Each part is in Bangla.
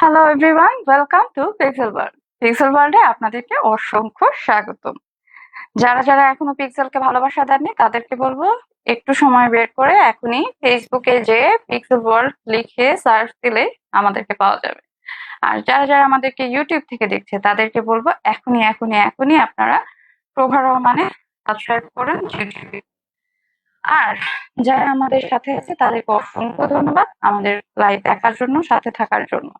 Hello everyone welcome to pixel world pixel ওয়ার্ল্ডে আপনাদেরকে অসংখ্য স্বাগতম। যারা যারা এখনও পিক্সেলকে ভালোবাসা দেননি, তাদেরকে বলব একটু সময় বের করে এখনই ফেসবুকে যে পিক্সেল ওয়ার্ল্ড লিখে সার্চ দিলে আমাদেরকে পাওয়া যাবে। আর যারা যারা আমাদেরকে ইউটিউব থেকে দেখছে, তাদেরকে বলব এখনই এখনই এখনই আপনারা প্রভা রহমানে সাবস্ক্রাইব করুন। ইউটিউবে আর যারা আমাদের সাথে আছে, তাদেরকে অসংখ্য ধন্যবাদ আমাদের লাইভ দেখার জন্য, সাথে থাকার জন্য।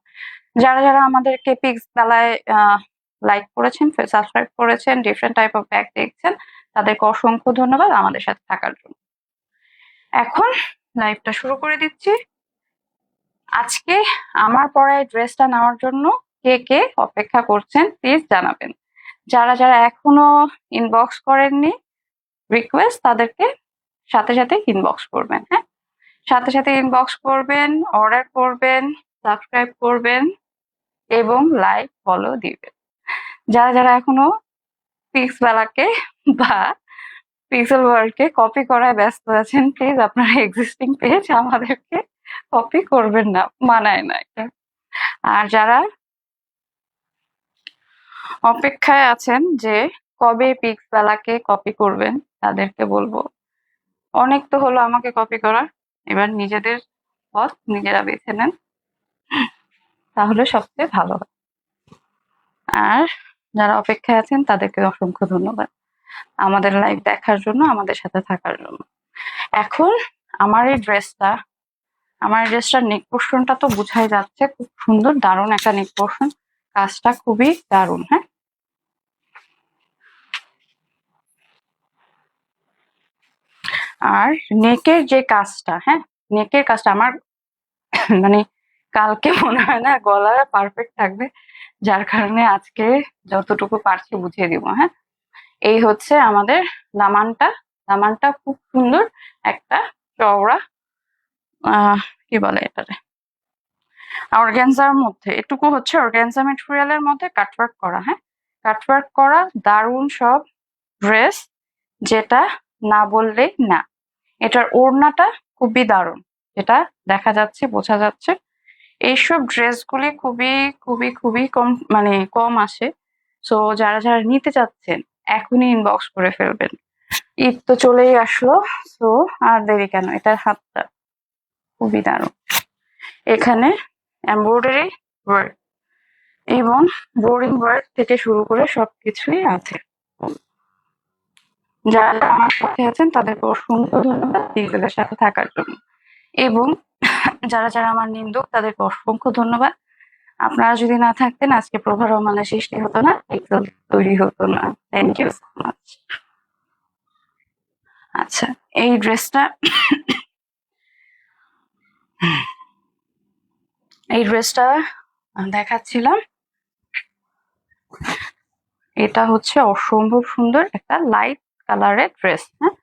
যারা যারা আমাদেরকে পিক্স বেলায় লাইক করেছেন সাবস্ক্রাইব করেছেন ডিফারেন্ট টাইপ অফ ব্যাগ দেখছেন, তাদেরকে অসংখ্য ধন্যবাদ আমাদের সাথে থাকার জন্য। এখন লাইভটা শুরু করে দিচ্ছি। আজকে আমার পরায় ড্রেসটা নেওয়ার জন্য কে কে অপেক্ষা করছেন প্লিজ জানাবেন। যারা যারা এখনও ইনবক্স করেননি রিকোয়েস্ট তাদেরকে সাথে সাথে ইনবক্স করবেন হ্যাঁ? সাথে সাথে ইনবক্স করবেন অর্ডার করবেন সাবস্ক্রাইব করবেন এবং লাইক ফলো দিবেন। যারা যারা এখনও পিক্স বেলাকে বা পিক্সেল ওয়ার্ল্ডকে কপি করায় ব্যস্ত আছেন প্লিজ আপনারা এক্সিস্টিং পেজ আমাদেরকে কপি করবেন না, মানায় না এটা। আর যারা অপেক্ষায় আছেন যে কবে পিক্স বেলাকে কপি করবেন, তাদেরকে বলব অনেক তো হলো আমাকে কপি করার। এবার নিজেদের পথ নিজেরা বেছে নেন। তাহলে সবচেয়ে ভালো হয়। আর যারা অপেক্ষায় আছেন তাদেরকে অসংখ্য ধন্যবাদ। আমাদের লাইভ দেখার জন্য আমাদের সাথে থাকার জন্য। এখন আমার এই ড্রেসটা আমার ড্রেসটার নেক পোর্শনটা তো বুঝাই যাচ্ছে খুব সুন্দর দারুণ একটা নেক পোর্শন কাজটা খুবই দারুণ হ্যাঁ? আর নেকের যে কাজটা হ্যাঁ? নেকের কাজটা আমার মানে কালকে মনে হয় না গলা পারফেক্ট থাকবে। যার কারণে আজকে যতটুকু পারছি বুঝিয়ে দিব হ্যাঁ? এই হচ্ছে আমাদের দামানটা। দামানটা খুব সুন্দর একটা চওড়া কি বলে এটারে? অর্গ্যানজার মধ্যে। এটুকু হচ্ছে অর্গ্যানজা মেটেরিয়ালের মধ্যে কাটওয়ার্ক করা হ্যাঁ? কাটওয়ার্ক করা, দারুণ সব ড্রেস যেটা না বললেই না। এটার ওড়নাটা খুবই দারুণ। যেটা দেখা যাচ্ছে, বোঝা যাচ্ছে। এইসব ড্রেসগুলি খুবই খুবই খুবই কম মানে কম আসে। সো যারা যারা নিতে চাচ্ছেন, এখনই ইনবক্স করে ফেলবেন। ঈদ তো চলেই আসলো। সো আর দেরি কেন? এটার হাতটা খুবই দারুণ। এখানে এমব্রয়ডারি ওয়ার্ক এবং বোর্ডিং ওয়ার্ক থেকে শুরু করে সবকিছুই আছে। যারা আমার সাথে আছেন তাদেরকে অসংখ্য ধন্যবাদ পিক্সেলের সাথে থাকার জন্য। এবং যারা যারা আমার নিন্দুক, তাদেরকে অসংখ্য ধন্যবাদ। আপনারা যদি না থাকতেন, আজকে প্রভা রহমানের সৃষ্টি হতো না পিক্সেল তৈরি হতো না। থ্যাংক ইউ সো মাচ আচ্ছা এই ড্রেসটা এই ড্রেসটা দেখাচ্ছিলাম। এটা হচ্ছে অসম্ভব সুন্দর একটা লাইট কালারের ড্রেস হ্যাঁ?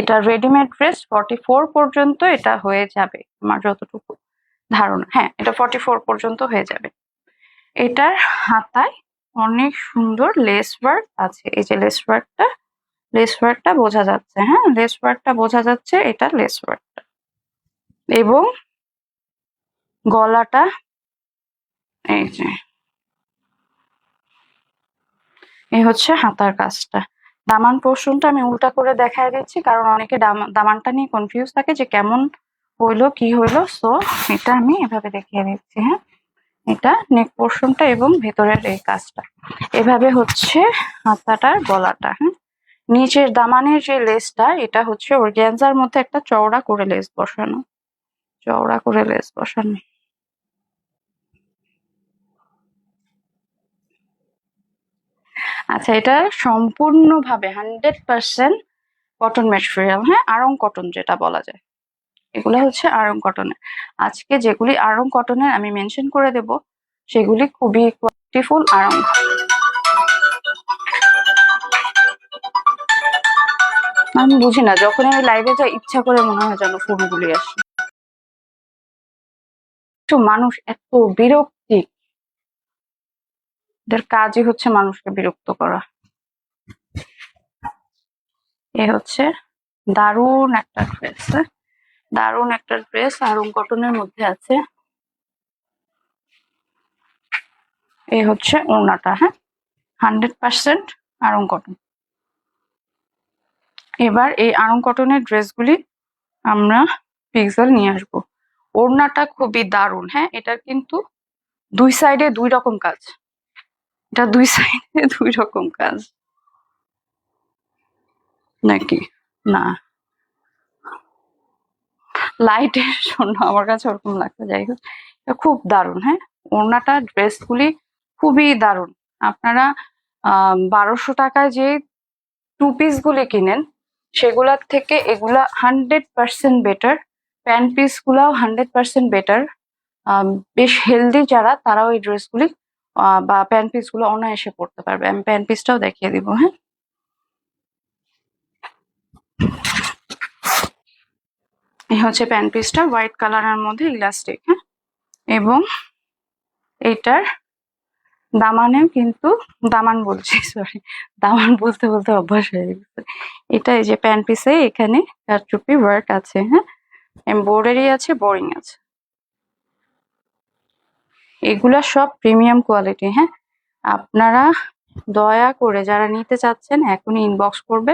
এটা রেডিমেড ড্রেস ফর্টি ফোর পর্যন্ত এটা হয়ে যাবে আমার যতটুকু ধারণা। হ্যাঁ এটা ফর্টি ফোর পর্যন্ত হয়ে যাবে। এটার হাতায় অনেক সুন্দর লেস ওয়ার্ক আছে। এই যে লেস ওয়ার্কটা লেস ওয়ার্কটা বোঝা যাচ্ছে হ্যাঁ? লেস ওয়ার্কটা বোঝা যাচ্ছে, এটা লেস ওয়ার্কটা এবং গলাটা, এই যে এই হচ্ছে হাতার কাজটা। দামান পোর্শনটা আমি উল্টা করে দেখাই দিচ্ছি, কারণ অনেকে দামানটা নিয়ে কনফিউজ থাকে যে কেমন হইল, কি হইল। সো এটা আমি এভাবে দেখিয়ে দিচ্ছি হ্যাঁ। এটা নেক পোর্শনটা এবং ভেতরের এই কাজটা। এভাবে হচ্ছে হাতাটার গলাটা হ্যাঁ। নিচের দামানের যে লেসটা এটা হচ্ছে ওর অর্গ্যানজার মধ্যে একটা চওড়া করে লেস বসানো। চওড়া করে লেস বসানো। আচ্ছা এটা সম্পূর্ণভাবে হান্ড্রেড পার্সেন্ট কটন ম্যাটেরিয়াল হ্যাঁ? আরং কটন যেটা বলা যায়। এগুলো হচ্ছে আরং কটনের। আজকে যেগুলি আরং কটনের আমি মেনশন করে দেব, সেগুলি খুবই কোয়ালিটিফুল আরং আমি বুঝি না যখন আমি লাইভে যাই, ইচ্ছা করে মনে হয় যেন ফোনগুলি আসে। মানুষ এত বিরক্তি এদের কাজই হচ্ছে মানুষকে বিরক্ত করা। এ হচ্ছে দারুণ একটা ড্রেস। দারুণ একটা ড্রেস আরং কটনের মধ্যে আছে। এ হচ্ছে ওড়নাটা হ্যাঁ? Hundred percent Aarong cotton. এবার এই আরং কটনের ড্রেসগুলি আমরা পিক্সেল নিয়ে আসব। ওড়নাটা খুবই দারুণ হ্যাঁ? এটার কিন্তু দুই সাইডে দুই রকম কাজ। এটা দুই সাইডে দুই রকম কাজ। নাকি? না। লাইটের জন্য আমার কাছে ওরকম লাগছে। যাই হোক, এটা খুব দারুণ হ্যাঁ? ওড়নাটা ড্রেসগুলি খুবই দারুণ। আপনারা বারোশো টাকায় যে টু পিস গুলি কিনেন, সেগুলার থেকে এগুলা hundred percent better pant piece গুলাও হান্ড্রেড পার্সেন্ট বেটার বেশ হেলদি যারা, তারাও এই ড্রেসগুলি বা প্যান্ট পিসগুলো অনায়াসে পড়তে পারবে। আমি প্যান্ট পিসটাও দেখিয়ে দিব হ্যাঁ? এই হচ্ছে প্যান্ট পিসটা হোয়াইট কালারের মধ্যে ইলাস্টিক হ্যাঁ? এবং এটার দামানেও কিন্তু, দামান বলছি সরি দামান বলতে বলতে অভ্যাস হয়ে গেছে। এটা এই যে প্যান্ট পিসে এখানে কারচুপি ওয়ার্ক আছে হ্যাঁ? এমব্রয়ডারি আছে বোরিং আছে। এগুলা সব প্রিমিয়াম কোয়ালিটি হ্যাঁ? আপনারা দয়া করে যারা নিতে চাচ্ছেন, এখনই ইনবক্স করবে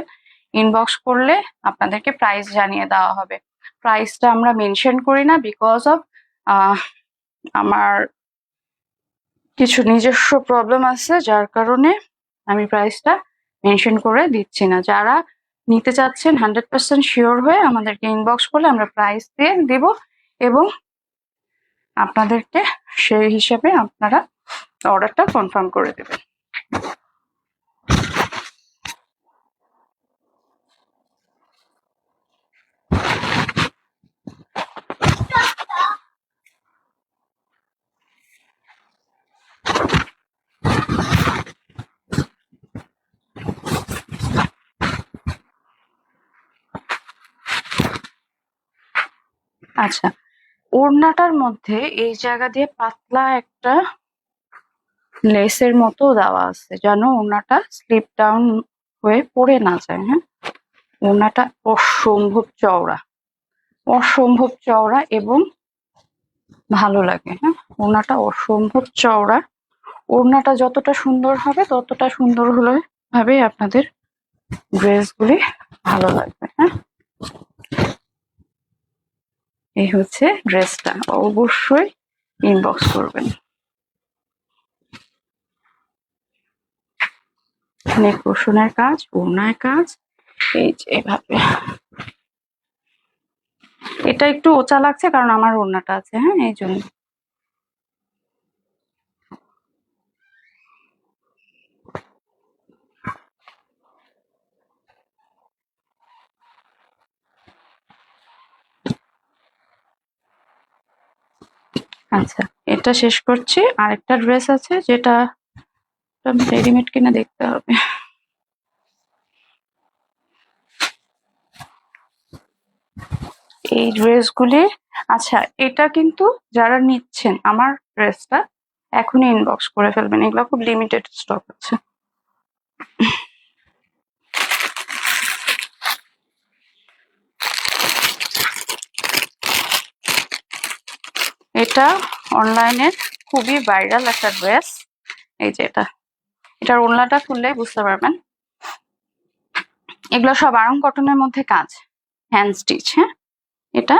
ইনবক্স করলে আপনাদেরকে প্রাইস জানিয়ে দেওয়া হবে। প্রাইসটা আমরা মেনশন করি না বিকজ অফ আমার কিছু নিজস্ব প্রবলেম আছে, যার কারণে আমি প্রাইসটা মেনশন করে দিচ্ছি না। যারা নিতে চাচ্ছেন হান্ড্রেড পার্সেন্ট শিওর হয়ে আমাদেরকে ইনবক্স করলে আমরা প্রাইস দিয়ে দিব এবং আপনাদেরকে সেই হিসাবে আপনারা অর্ডারটা কনফার্ম করে দেবেন। আচ্ছা ওড়নাটার মধ্যে এই জায়গা দিয়ে পাতলা একটা লেসের মতো দেওয়া আছে, যেন ওড়নাটা স্লিপ ডাউন হয়ে পড়ে না যায় হ্যাঁ? ওড়নাটা অসম্ভব চওড়া অসম্ভব চওড়া এবং ভালো লাগে হ্যাঁ? ওড়নাটা অসম্ভব চওড়া, ওড়নাটা যতটা সুন্দর হবে ততটা সুন্দর হলে ভাবে আপনাদের ড্রেসগুলি ভালো লাগবে হ্যাঁ? এই হচ্ছে ড্রেসটা। অবশ্যই ইনবক্স করবেন। এখানে কাজ ওড়নায় কাজ, এই যে এভাবে। এটা একটু ওচা লাগছে কারণ আমার ওড়নাটা আছে হ্যাঁ এই জন্য। আচ্ছা এটা শেষ করছি। আরেকটা ড্রেস আছে যেটা রেডিমেড কিনে দেখতে হবে। এই ড্রেসগুলি আচ্ছা এটা কিন্তু যারা নিচ্ছেন আমার ড্রেসটা এখনই ইনবক্স করে ফেলবেন। এগুলো খুব লিমিটেড স্টক আছে। এটা অনলাইনের খুবই ভাইরাল একটা ড্রেস এই যে এটা। এটার ওড়নাটা খুললেই বুঝতে পারবেন। এগুলো সব আরং কটনের মধ্যে কাজ। হ্যান্ড স্টিচ হ্যাঁ? এটা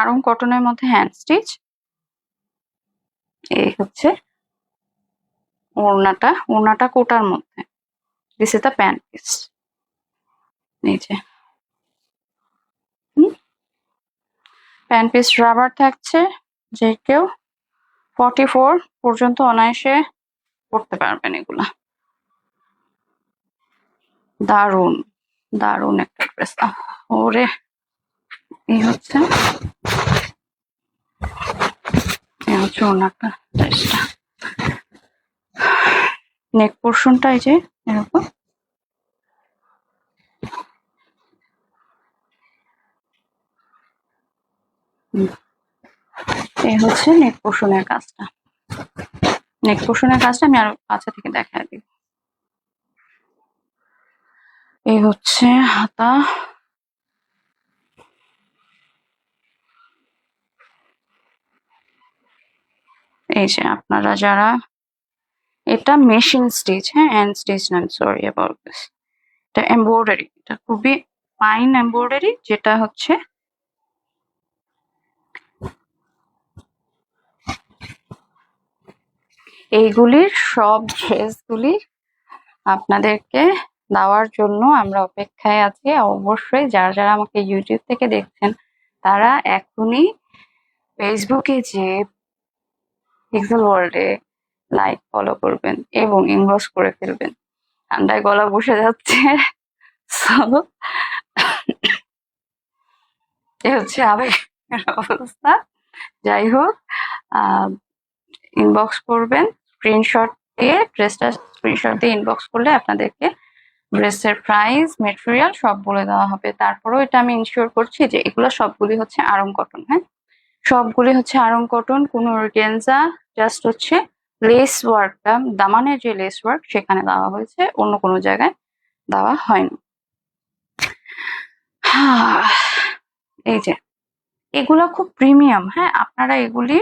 আরং কটনের মধ্যে হ্যান্ড স্টিচ এই হচ্ছে ওড়নাটা। ওড়নাটা কোটার মধ্যে। This is the pant piece নিচে প্যান্ট পিস রাবার থাকছে। যে কেউ ফর্টি ফোর পর্যন্ত অনায়াসে পড়তে পারবেন এগুলা। দারুণ দারুণ একটা ড্রেস। ওরে, এই হচ্ছে? হচ্ছে যে, এরকম। এই হচ্ছে নেক পোর্শনের কাজটা। নেক পোর্শনের কাজটা আমি আরও কাছে থেকে দেখায় দিই। এই হচ্ছে হাতা। এই যে আপনারা যারা এটা মেশিন স্টিচ হ্যাঁ হ্যান্ড স্টিচ না সরি অ্যাবাউট দিস এটা এমব্রয়ডারি এটা খুবই ফাইন এমব্রয়ডারি যেটা হচ্ছে এইগুলির সব ড্রেসগুলি আপনাদেরকে দেওয়ার জন্য আমরা অপেক্ষায় আছি। অবশ্যই যারা যারা আমাকে ইউটিউব থেকে দেখছেন, তারা এখনই ফেসবুকে যে পিক্সেল ওয়ার্ল্ডে লাইক ফলো করবেন এবং ইনবক্স করে ফেলবেন। ঠান্ডায় গলা বসে যাচ্ছে। এ হচ্ছে আবেগের অবস্থা। যাই হোক ইনবক্স করবেন। স্ক্রিনশট দিয়ে ড্রেসটা স্ক্রিনশট দিয়ে ইনবক্স করলে আপনাদেরকে ড্রেসের প্রাইস মেটেরিয়াল সব বলে দেওয়া হবে। তারপরেও এটা আমি ইনশিওর করছি যে এগুলো সবগুলি হচ্ছে আরং কটন হ্যাঁ? সবগুলি হচ্ছে আরং কটন কোনো অর্গেনজা জাস্ট হচ্ছে লেস ওয়ার্কটা দামানের যে লেস ওয়ার্ক সেখানে দেওয়া হয়েছে, অন্য কোনো জায়গায় দেওয়া হয়নি। এই যে, এগুলো খুব প্রিমিয়াম হ্যাঁ? আপনারা এগুলি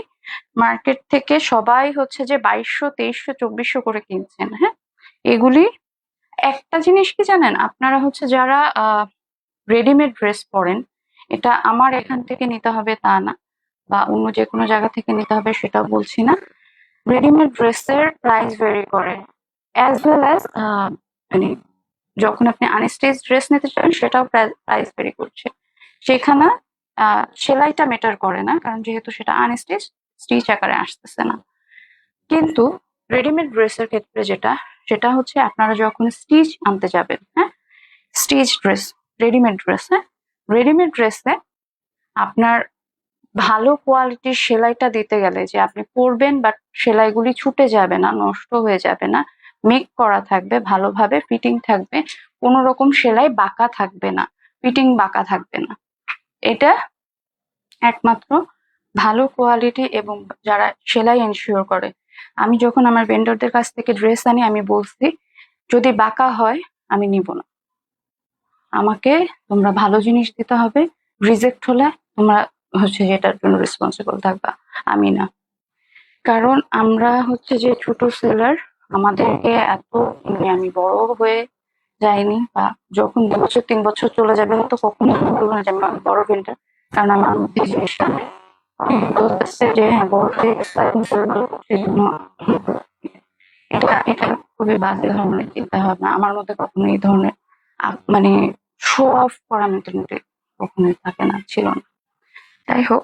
মার্কেট থেকে সবাই হচ্ছে যে বাইশশো, তেইশশো, চব্বিশশো করে কিনছেন হ্যাঁ? এগুলি একটা জিনিস কি জানেন? আপনারা হচ্ছে যারা রেডিমেড ড্রেস পরেন, এটা আমার এখান থেকে নিতে হবে তা না, বা অন্য যে কোনো জায়গা থেকে নিতে হবে সেটা বলছি না। রেডিমেড ড্রেসের প্রাইস ভেরি করে অ্যাজ ওয়েল অ্যাজ মানে যখন আপনি আনস্টেজ ড্রেস নিতে চান, সেটাও প্রাইস ভেরি করছে। সেখানে সেলাইটা মেটার করে না, কারণ যেহেতু সেটা আনস্টিচ স্টিচ আকারে আসতেছে না। কিন্তু রেডিমেড ড্রেসের ক্ষেত্রে যেটা, সেটা হচ্ছে আপনারা যখন স্টিচ আনতে যাবেন হ্যাঁ? স্টিচ ড্রেস, রেডিমেড ড্রেস হ্যাঁ? রেডিমেড ড্রেসে আপনার ভালো কোয়ালিটির সেলাইটা দিতে গেলে যে আপনি পরবেন বাট সেলাইগুলি ছুটে যাবে না, নষ্ট হয়ে যাবে না, মেক করা থাকবে, ভালোভাবে ফিটিং থাকবে, কোনো রকম সেলাই বাঁকা থাকবে না, ফিটিং বাঁকা থাকবে না। এটা একমাত্র ভালো কোয়ালিটি এবং যারা সেলাই এনশিওর করে। আমি যখন আমার ভেন্ডরদের কাছ থেকে ড্রেস আনি, আমি বলছি, যদি বাঁকা হয়, আমি নিব না। আমাকে তোমরা ভালো জিনিস দিতে হবে রিজেক্ট হলে তোমরা হচ্ছে যেটার জন্য রেসপন্সিবল থাকবা, আমি না। কারণ আমরা হচ্ছে যে ছোট সেলার আমাদেরকে এত মানে আমি বড় হয়ে যাইনি বা যখন দু বছর, তিন বছর চলে যাবে, হয়তো কখনো বড় ভেন্ডার কারণ আমার মধ্যে বলতেছে যে হ্যাঁ হয়ে সেজন্য এটা এটা খুবই বাজে ধরনের চিন্তা ভাবনা আমার মধ্যে কখনো এই ধরনের মানে শো অফ করা মেন্টালিটি কখনোই থাকে না ছিল না যাই হোক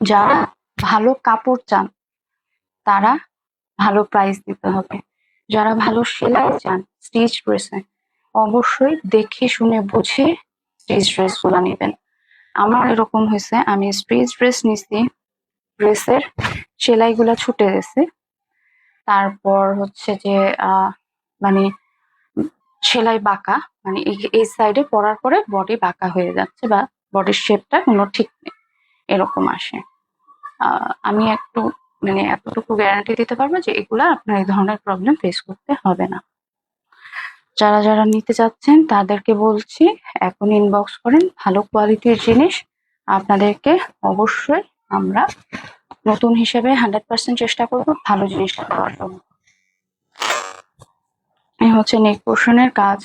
যারা ভালো কাপড় চান তারা ভালো প্রাইস দিতে হবে যারা ভালো সেলাই চান স্টিচ ড্রেসে অবশ্যই দেখে শুনে বুঝে স্টিচ ড্রেসগুলা নেবেন আমার এরকম হয়েছে, আমি স্টিচ ড্রেস নিছি ড্রেসের সেলাইগুলো ছুটে গেছে। তারপর হচ্ছে যে মানে সেলাই বাঁকা মানে এই- সাইডে পরার পরে বডি বাঁকা হয়ে যাচ্ছে বা বডির শেপটা কোনো ঠিক নেই, এরকম আসে। আমি একটু মানে এতটুকু গ্যারান্টি দিতে পারব যে এগুলা আপনার এই ধরনের প্রবলেম ফেস করতে হবে না। যারা যারা নিতে চাচ্ছেন, তাদেরকে বলছি, এখন ইনবক্স করেন ভালো কোয়ালিটির জিনিস। আপনাদেরকে অবশ্যই আমরা নতুন হিসেবে হান্ড্রেড পার্সেন্ট চেষ্টা করব ভালো জিনিসটা দেওয়ার জন্য। এই হচ্ছে নেক পোর্শনের কাজ।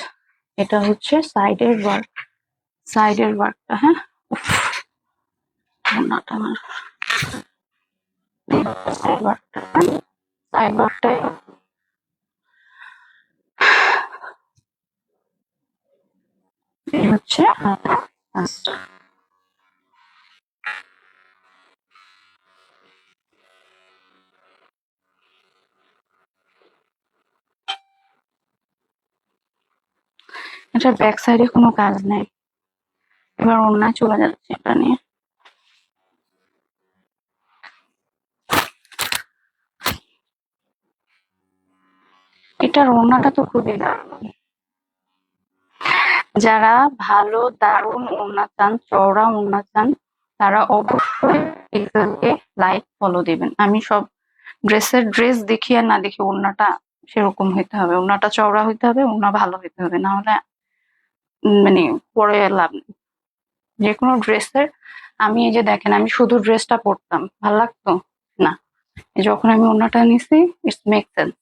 এটা হচ্ছে সাইডের ওয়ার্ক সাইডের ওয়ার্কটা হ্যাঁ? সাইড ওয়ার্কটা সাইড ওয়ার্কটাই এই হচ্ছে আমাদের কাজটা এটা ব্যাক সাইডে কোনো কাজ নেই। এবার অন্য চলে যাচ্ছে এটা নিয়ে। এটার ওড়নাটা তো খুবই দারুণ। যারা ভালো, দারুণ ওড়না চান চওড়া ওড়না চান তারা অবশ্যই এগুলোকে লাইক ফলো দিবেন। আমি সব ড্রেসের ড্রেস দেখি আর না দেখি ওড়নাটা সেরকম হইতে হবে। ওড়নাটা চওড়া হইতে হবে, ওড়না ভালো হইতে হবে। না হলে মানে পরে লাভ নেই। যে কোনো ড্রেসের, আমি এই যে দেখেন, আমি শুধু ড্রেসটা পরতাম। ভালো লাগতো? না। যখন আমি ওড়নাটা নিছি ইটস মেক সেন্স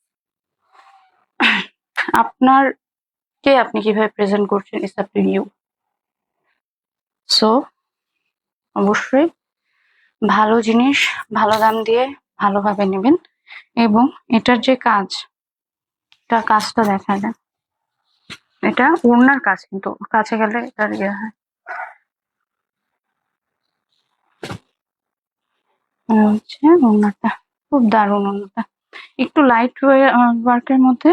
আপনার কে আপনি কীভাবে প্রেজেন্ট করছেন it's up to you so অবশ্যই ভালো জিনিস, ভালো দাম দিয়ে ভালোভাবে নেবেন এবং এটার যে কাজ, এটা কাজটা দেখা যায়। এটা ওড়নার কাজ কিন্তু, কাছে গেলে এটার ইয়ে হয়। হচ্ছে খুব দারুণ ওড়নাটা। একটু লাইট ওয়ার্কের মধ্যে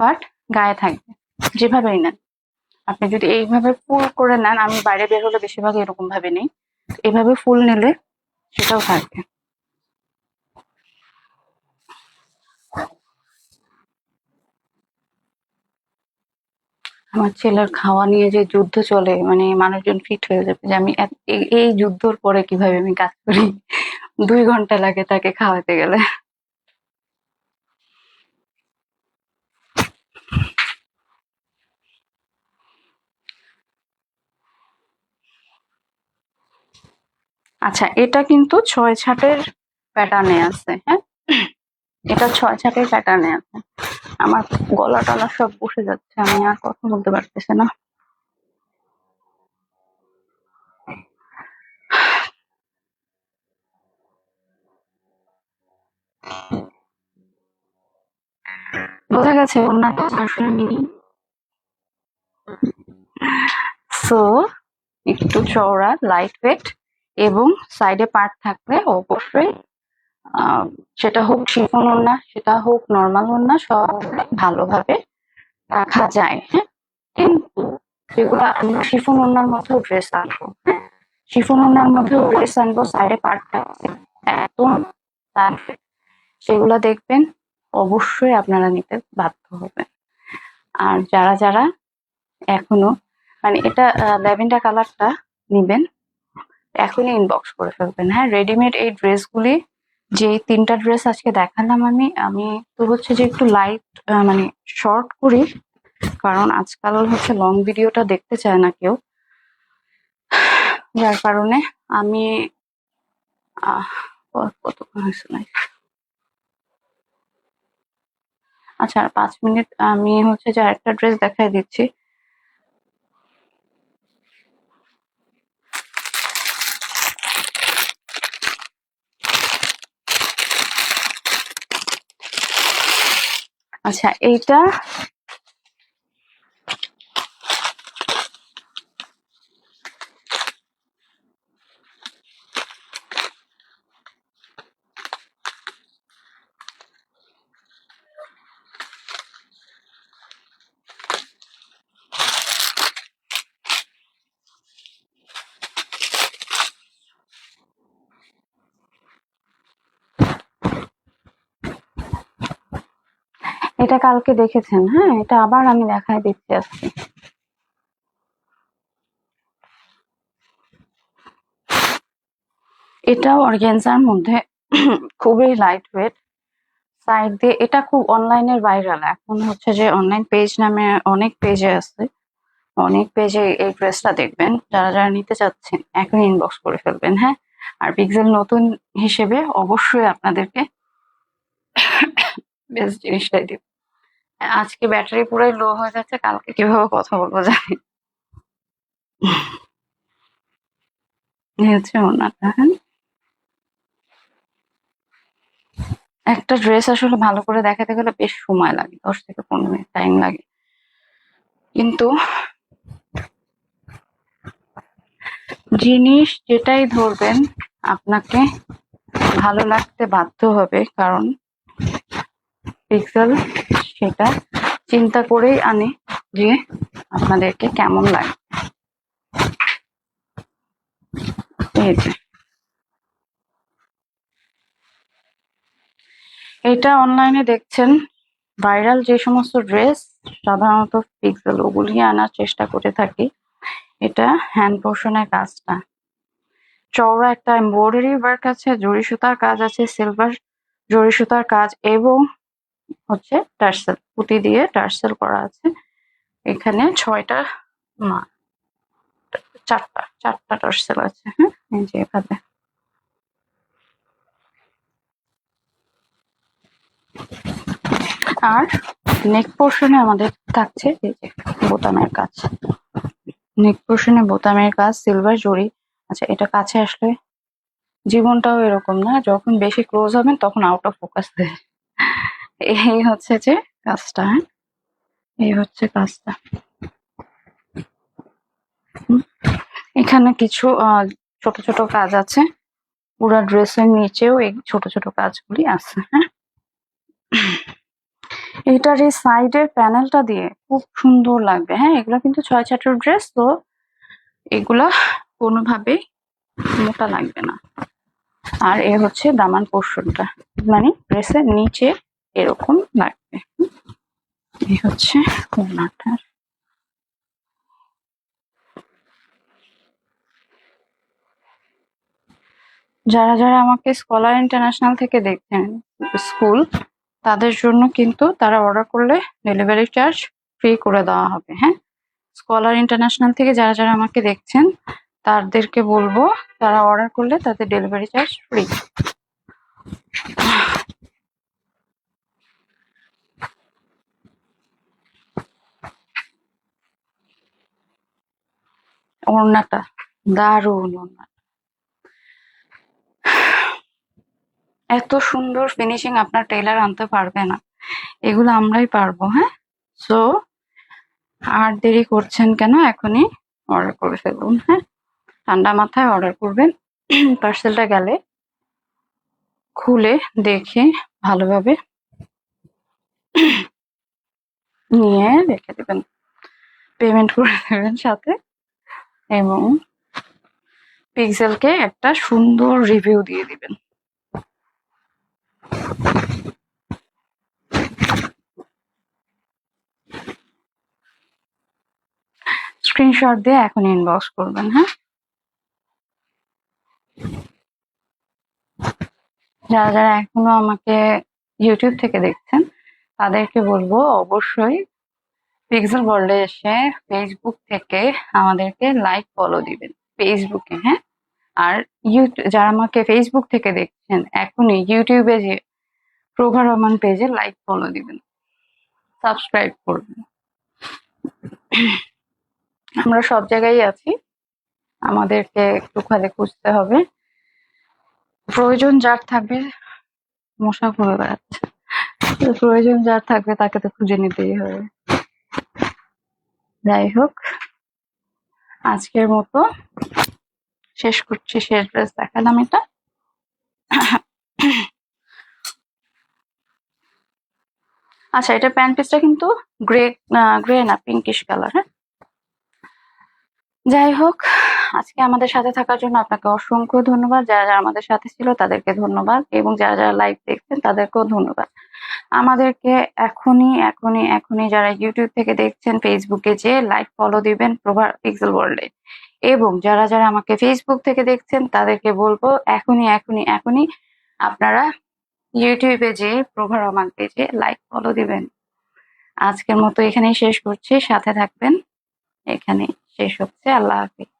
বাট গায়ে থাকবে। যেভাবেই নেন। আপনি যদি এইভাবে ফুল করে নেন, আমি বাইরে বের হলে বেশিরভাগ এরকম ভাবে নেই। এভাবে ফুল নিলে সেটাও থাকবে আমার ছেলের খাওয়া নিয়ে যে যুদ্ধ চলে মানে মানুষজন ফিট হয়ে যাবে যে আমি এই- যুদ্ধর পরে কীভাবে আমি কাজ করি? দুই ঘণ্টা লাগে তাকে খাওয়াতে গেলে। আচ্ছা এটা কিন্তু ছয় ছাটের প্যাটার্নে আছে হ্যাঁ? এটা ছয় ছাটের প্যাটার্নে আছে। আমার গলা টলা সব বসে যাচ্ছে, আমি আর কথা বলতে পারতেছি না। বোঝা গেছে সো একটু চওড়া লাইট ওয়েট এবং সাইডে পার্ট থাকলে অবশ্যই। সেটা হোক শিফন ওড়না, সেটা হোক নর্মাল ওড়না, সব ভালোভাবে রাখা যায় হ্যাঁ? কিন্তু যেগুলো আমরা শিফন ওড়নার মধ্যেও ড্রেস আনব হ্যাঁ? শিফন ওড়নার মধ্যেও ড্রেস আনব সাইডে পার্ট থাকছে একদম। সেগুলো দেখবেন, অবশ্যই আপনারা নিতে বাধ্য হবেন। আর যারা যারা এখনও মানে এটা ল্যাভেন্ডার কালারটা নিবেন এখনই ইনবক্স করে ফেলবেন। হ্যাঁ রেডিমেড এই ড্রেসগুলি যে তিনটা ড্রেস আজকে দেখালাম আমি আমি তো হচ্ছে যে একটু লাইট মানে শর্ট করি, কারণ আজকাল হচ্ছে লং ভিডিওটা দেখতে চায় না কেউ। যার কারণে আমি কতক্ষণ হয়েছে live? আচ্ছা পাঁচ মিনিট আমি হচ্ছে যে আরেকটা ড্রেস দেখাই দিচ্ছি। আচ্ছা এইটা এটা কালকে দেখেছেন হ্যাঁ? এটা আবার আমি দেখাই দিচ্ছি আজকে। এটাও অর্গেনজার মধ্যে খুবই লাইট ওয়েট সাইড দিয়ে এটা খুব অনলাইনের ভাইরাল এখন হচ্ছে যে অনলাইন পেজ নামে অনেক পেজে আছে। অনেক পেজে এই ড্রেসটা দেখবেন। যারা যারা নিতে চাচ্ছেন এখন ইনবক্স করে ফেলবেন হ্যাঁ? আর পিক্সেল নতুন হিসেবে অবশ্যই আপনাদেরকে বেস্ট জিনিসটাই দিব। আজকে ব্যাটারি পুরাই লো হয়ে যাচ্ছে, কালকে কীভাবে কথা বলব জানি হচ্ছে একটা ড্রেস আসলে ভালো করে দেখাতে গেলে বেশ সময় লাগে, দশ থেকে পনেরো মিনিট টাইম লাগে। কিন্তু জিনিস যেটাই ধরবেন, আপনাকে ভালো লাগতে বাধ্য হবে, কারণ পিক্সেল সেটা চিন্তা করেই আনি যে আপনাদেরকে কেমন লাগে। এটা অনলাইনে দেখছেন ভাইরাল যে সমস্ত ড্রেস সাধারণত পিক্সেল ওগুলি আনার চেষ্টা করে থাকি। এটা হ্যান্ড পোর্শনের কাজটা। চওড়া একটা এমব্রয়ডারি ওয়ার্ক আছে জরি সুতার কাজ আছে সিলভার জরি সুতার কাজ এবং হচ্ছে টার্সেল, পুঁতি দিয়ে টার্সেল করা আছে। এখানে ছয়টা, না, চারটা চারটা টার্সেল আছে হ্যাঁ? এই যে এভাবে আর নেক পোর্শনে আমাদের থাকছে এই যে বোতামের কাজ। নেক পোর্শনে বোতামের কাজ সিলভার জড়ি আচ্ছা এটা কাছে আসলে জীবনটাও এরকম না, যখন বেশি ক্লোজ হবেন তখন আউট অফ ফোকাস দেয়। এই হচ্ছে যে কাজটা হ্যাঁ? এই হচ্ছে কাজটা। এখানে কিছু ছোট ছোট কাজ আছে। পুরা ড্রেসের নিচেও এই ছোট ছোট কাজগুলি আছে হ্যাঁ? এটার এই সাইডের প্যানেলটা দিয়ে খুব সুন্দর লাগবে হ্যাঁ? এগুলো কিন্তু ছয় চাটের ড্রেস, তো এগুলা কোনোভাবেই মোটা লাগবে না। আর এ হচ্ছে দামান পোর্শনটা মানে ড্রেসের নিচে এরকম লাগবে। এই হচ্ছে ওনাটার যারা যারা আমাকে স্কলার ইন্টারন্যাশনাল থেকে দেখছেন, স্কুল, তাদের জন্য কিন্তু তারা অর্ডার করলে ডেলিভারি চার্জ ফ্রি করে দেওয়া হবে হ্যাঁ? স্কলার ইন্টারন্যাশনাল থেকে যারা যারা আমাকে দেখছেন, তাদেরকে বলব, তারা অর্ডার করলে তাদের ডেলিভারি চার্জ ফ্রি ওড়নাটা দারুণ ওড়না এত সুন্দর ফিনিশিং আপনার টেলার আনতে পারবে না। এগুলো আমরাই পারব হ্যাঁ? সো আর দেরি করছেন কেন? এখনই অর্ডার করে ফেলুন হ্যাঁ? ঠান্ডা মাথায় অর্ডার করবেন। পার্সেলটা গেলে খুলে দেখে ভালোভাবে নিয়ে রেখে দেবেন। পেমেন্ট করে দেবেন সাথে। এবং পিক্সেলকে একটা সুন্দর রিভিউ দিয়ে দিবেন। স্ক্রিনশট দিয়ে এখন ইনবক্স করবেন হ্যাঁ? যারা যারা এখনও আমাকে ইউটিউব থেকে দেখছেন, তাদেরকে বলব অবশ্যই পিক্সেল ওয়ার্ল্ডে এসে ফেসবুক থেকে আমাদেরকে লাইক ফলো দিবেন ফেসবুকে হ্যাঁ? আর ইউটিউব যারা আমাকে ফেসবুক থেকে দেখছেন, এখনই ইউটিউবে যে প্রভা রহমান পেজে লাইক ফলো দিবেন সাবস্ক্রাইব করবেন। আমরা সব জায়গায় আছি, আমাদেরকে একটু খালি খুঁজতে হবে। প্রয়োজন যার থাকবে মশা ঘুরে বেড়াচ্ছে। প্রয়োজন যার থাকবে, তাকে তো খুঁজে নিতেই হবে। যাই হোক আজকের মতো শেষ করছি, শেষ ড্রেস দেখালাম এটা। আচ্ছা এটা প্যান্ট পিসটা কিন্তু গ্রে গ্রে না পিঙ্কিশ কালার হ্যাঁ? যাই হোক আজকে আমাদের সাথে থাকার জন্য আপনাকে অসংখ্য ধন্যবাদ। যারা যারা আমাদের সাথে ছিল তাদেরকে ধন্যবাদ এবং যারা যারা লাইভ দেখছেন তাদেরকেও ধন্যবাদ। আমাদেরকে এখনই এখনই এখনই যারা ইউটিউব থেকে দেখছেন ফেসবুকে যে লাইক ফলো দিবেন প্রভার পিক্সেল ওয়ার্ল্ডে এবং যারা যারা আমাকে ফেসবুক থেকে দেখছেন, তাদেরকে বলব এখনই এখনই এখনই আপনারা ইউটিউবে যে প্রভা রহমান পেজে লাইক ফলো দিবেন। আজকের মতো এখানেই শেষ করছি। সাথে থাকবেন। এখানে শেষ হচ্ছে। আল্লাহ হাফিজ।